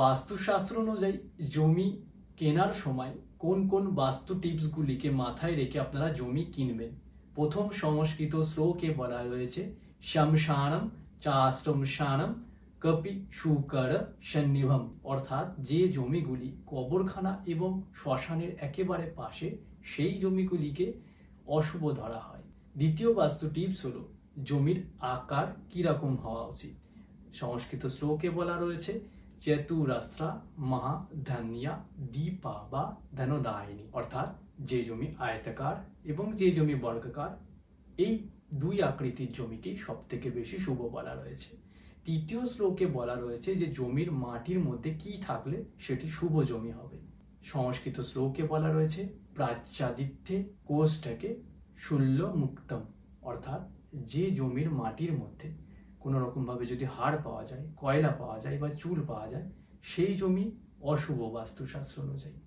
বাস্তুশাস্ত্র অনুযায়ী জমি কেনার সময় কোন কোন বাস্তু টিপসগুলিকে মাথায় রেখে আপনারা জমি কিনবেন? প্রথম সংস্কৃত শ্লোকে বলা রয়েছে শমশানম চাশ্রমশানম কপি শুকর সন্নিভম। অর্থাৎ যে জমিগুলি কবরখানা এবং শ্মশানের একেবারে পাশে, সেই জমিগুলিকে অশুভ ধরা হয়। দ্বিতীয় বাস্তু টিপস হলো, জমির আকার কীরকম হওয়া উচিত? সংস্কৃত শ্লোকে বলা রয়েছে চতুরাস্ত্রা মহা ধান্যা দীপা বা ধনদায়িনী অর্থাৎ যে জমি আয়তাকার এবং যে জমি বর্গাকার এই দুই আকৃতির জমিকে সব থেকে বেশি শুভ বলা রয়েছে। তৃতীয় শ্লোকে বলা রয়েছে যে জমির মাটির মধ্যে কি থাকলে সেটি শুভ জমি হবে। সংস্কৃত শ্লোকে বলা রয়েছে, প্রাচ্যাদিত্যে কোষটাকে শূল্য মুক্তম অর্থাৎ যে জমির মাটির মধ্যে কোনো রকমভাবে যদি হাড় পাওয়া যায়, কয়লা পাওয়া যায় বা চুল পাওয়া যায়, সেই জমি অশুভ বাস্তুশাস্ত্র অনুযায়ী।